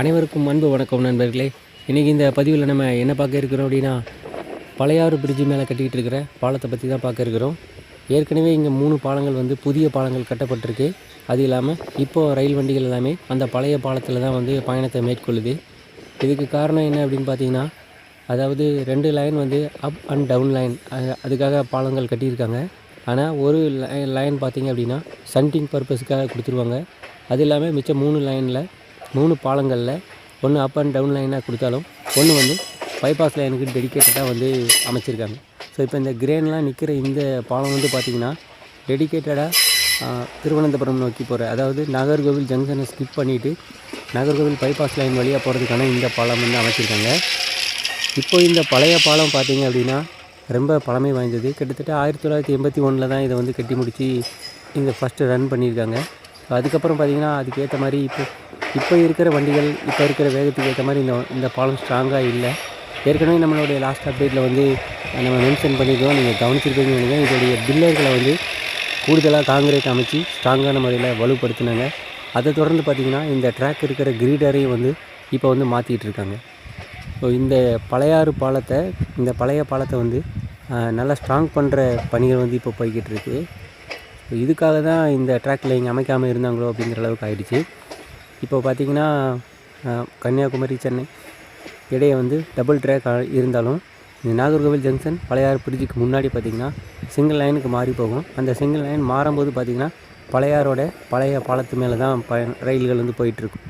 அனைவருக்கும் அன்பு வணக்கம் நண்பர்களே. இன்றைக்கி இந்த பதிவில் நம்ம என்ன பார்க்க இருக்கிறோம் அப்படின்னா பழையாறு பிரிட்ஜு மேலே கட்டிக்கிட்டு இருக்கிற பாலத்தை பற்றி தான் பார்க்க இருக்கிறோம். ஏற்கனவே இங்கே மூணு பாலங்கள் வந்து புதிய பாலங்கள் கட்டப்பட்டிருக்கு. அது இல்லாமல் இப்போது ரயில் வண்டிகள் எல்லாமே அந்த பழைய பாலத்தில் தான் வந்து பயணத்தை மேற்கொள்ளுது. இதுக்கு காரணம் என்ன அப்படின்னு பார்த்தீங்கன்னா அதாவது ரெண்டு லைன் வந்து அப் அண்ட் டவுன் லைன் அதுக்காக பாலங்கள் கட்டியிருக்காங்க. ஆனால் ஒரு லைன் பார்த்தீங்க அப்படின்னா சன்டிங் பர்பஸ்க்காக கொடுத்துருவாங்க. அது இல்லாமல் மிச்சம் மூணு லைனில் மூணு பாலங்களில் ஒன்று அப் அண்ட் டவுன் லைனாக கொடுத்தாலும் ஒன்று வந்து பைபாஸ் லைனுக்கு டெடிக்கேட்டடாக வந்து அமைச்சிருக்காங்க. ஸோ இப்போ இந்த கிரேன்லாம் நிற்கிற இந்த பாலம் வந்து பார்த்திங்கன்னா டெடிக்கேட்டடாக திருவனந்தபுரம் நோக்கி போகிற அதாவது நாகர்கோவில் ஜங்ஷனை ஸ்கிப் பண்ணிவிட்டு நாகர்கோவில் பைபாஸ் லைன் வழியாக போகிறதுக்கான இந்த பாலம் வந்து அமைச்சிருக்காங்க. இப்போ இந்த பழைய பாலம் பார்த்திங்க அப்படின்னா ரொம்ப பழமை வாய்ந்தது. கிட்டத்தட்ட ஆயிரத்தி தொள்ளாயிரத்தி எண்பத்தி ஒன்றில் தான் இதை வந்து கட்டி முடித்து இங்கே ஃபஸ்ட்டு ரன் பண்ணியிருக்காங்க. அதுக்கப்புறம் பார்த்தீங்கன்னா அதுக்கேற்ற மாதிரி இப்போ இப்போ இருக்கிற வண்டிகள் இப்போ இருக்கிற வேகத்துக்கு ஏற்ற மாதிரி இந்த இந்த பாலம் ஸ்ட்ராங்காக இல்லை. ஏற்கனவே நம்மளுடைய லாஸ்ட் அப்டேட்டில் வந்து நம்ம மென்ஷன் பண்ணியிருக்கோம் நீங்கள் கவனிச்சிருக்கீங்கன்னு நினைக்கிறேன். இதோடைய பில்லர்களை வந்து கூடுதலாக காங்கிரீட் அமைச்சு ஸ்ட்ராங்கான முறையில் வலுப்படுத்தினாங்க. அதை தொடர்ந்து பார்த்திங்கன்னா இந்த ட்ராக் இருக்கிற கிரீடரையும் வந்து இப்போ வந்து மாற்றிக்கிட்டு இருக்காங்க. ஸோ இந்த பழையாறு பாலத்தை இந்த பழைய பாலத்தை வந்து நல்லா ஸ்ட்ராங் பண்ணுற பணிகள் வந்து இப்போ போய்கிட்டு இருக்குது இதுக்காக தான் இந்த ட்ராக்கில் இங்கே அமைக்காமல் இருந்தாங்களோ அப்படிங்கிற அளவுக்கு ஆயிடுச்சு. இப்போ பார்த்திங்கன்னா கன்னியாகுமரி சென்னை இடையே வந்து டபுள் ட்ராக் இருந்தாலும் இந்த நாகர்கோவில் ஜங்ஷன் பழையாறு பிரிட்ஜுக்கு முன்னாடி பார்த்திங்கன்னா சிங்கிள் லைனுக்கு மாறி போகும். அந்த சிங்கிள் லைன் மாறும்போது பார்த்திங்கன்னா பழையாரோட பழைய பாலத்து மேலே தான் ப ரயில்கள் வந்து போயிட்டுருக்கும்.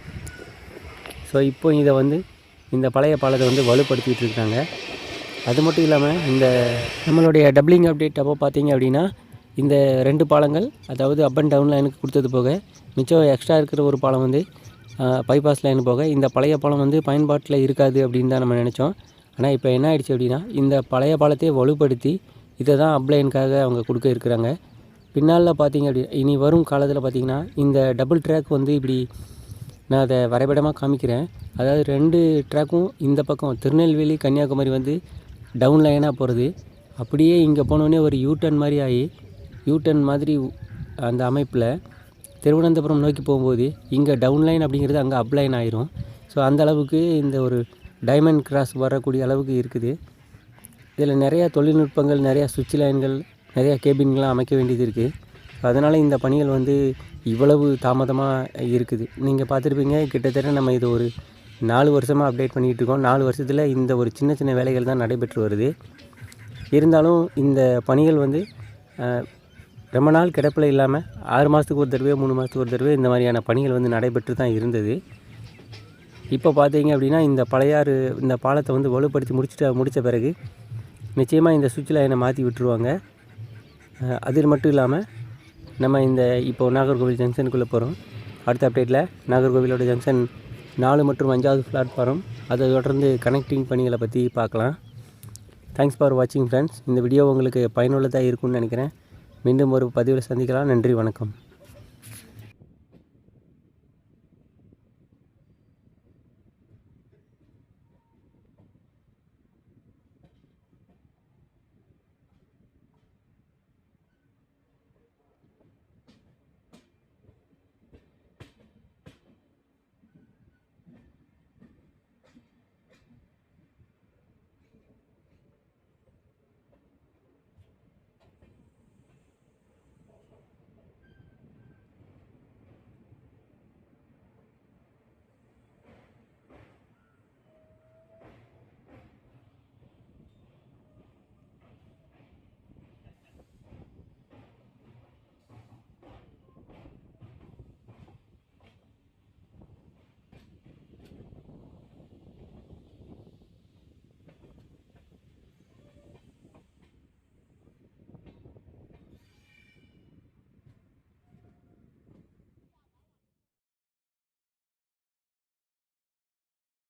ஸோ இப்போ இதை வந்து இந்த பழைய பாலத்தை வந்து வலுப்படுத்திகிட்டு இருக்காங்க. அது மட்டும் இல்லாமல் இந்த நம்மளுடைய டபுளிங் அப்டேட் அப்போ பார்த்திங்க அப்படின்னா இந்த ரெண்டு பாலங்கள் அதாவது அப் அண்ட் டவுன் லைனுக்கு கொடுத்தது போக மிச்சம் எக்ஸ்ட்ரா இருக்கிற ஒரு பாலம் வந்து பைபாஸ் லைன் போக இந்த பழைய பாலம் வந்து பயன்பாட்டில் இருக்காது அப்படின்னு தான் நம்ம நினச்சோம். ஆனால் இப்போ என்ன ஆயிடுச்சு அப்படின்னா இந்த பழைய பாலத்தையே வலுப்படுத்தி இதை தான் அப்லைனுக்காக அவங்க கொடுக்க இருக்கிறாங்க. பின்னால் பார்த்தீங்க அப்படி இனி வரும் காலத்தில் பார்த்தீங்கன்னா இந்த டபுள் ட்ராக் வந்து இப்படி நான் அதை வரைபடமாக காமிக்கிறேன். அதாவது ரெண்டு ட்ராக்கும் இந்த பக்கம் திருநெல்வேலி கன்னியாகுமரி வந்து டவுன் லைனாக போகிறது அப்படியே இங்கே போனோடனே ஒரு யூ டர்ன் மாதிரி ஆகி யூட்டன் மாதிரி அந்த அமைப்பில் திருவனந்தபுரம் நோக்கி போகும்போது இங்கே டவுன்லைன் அப்படிங்கிறது அங்கே அப்லைன் ஆயிரும். ஸோ அந்த அளவுக்கு இந்த ஒரு டைமண்ட் கிராஸ் வரக்கூடிய அளவுக்கு இருக்குது. இதில் நிறையா தொழில்நுட்பங்கள் நிறையா சுவிட்ச் லைன்கள் நிறையா கேபின்கள்லாம் அமைக்க வேண்டியது இருக்குது அதனால் இந்த பணிகள் வந்து இவ்வளவு தாமதமாக இருக்குது. நீங்கள் பார்த்துருப்பீங்க கிட்டத்தட்ட நம்ம இது ஒரு நாலு வருஷமாக அப்டேட் பண்ணிகிட்டு இருக்கோம். நாலு வருஷத்தில் இந்த ஒரு சின்ன சின்ன வேலைகள் தான் நடைபெற்று வருது. இருந்தாலும் இந்த பணிகள் வந்து ரொம்ப நாள் கிடப்பில் இல்லாமல் ஆறு மாதத்துக்கு ஒரு தடவை மூணு மாதத்துக்கு ஒரு தடவை இந்த மாதிரியான பணிகள் வந்து நடைபெற்று தான் இருந்தது. இப்போ பார்த்தீங்க அப்படின்னா இந்த பழையாறு இந்த பாலத்தை வந்து வலுப்படுத்தி முடிச்சுட்டு முடித்த பிறகு நிச்சயமாக இந்த சுவிட்ச் லைனை மாற்றி விட்டுருவாங்க. அது மட்டும் இல்லாமல் நம்ம இந்த இப்போ நாகர்கோவில் ஜங்ஷனுக்குள்ளே போகிறோம். அடுத்த அப்டேட்டில் நாகர்கோவிலோட ஜங்ஷன் நாலு மற்றும் அஞ்சாவது பிளாட்ஃபார்ம் அதை தொடர்ந்து கனெக்டிங் பணிகளை பற்றி பார்க்கலாம். தேங்க்ஸ் ஃபார் வாட்சிங் ஃப்ரெண்ட்ஸ் இந்த வீடியோ உங்களுக்கு பயனுள்ளதாக இருக்கும்னு நினைக்கிறேன். மீண்டும் ஒரு பதிவில் சந்திக்கலாம். நன்றி வணக்கம்.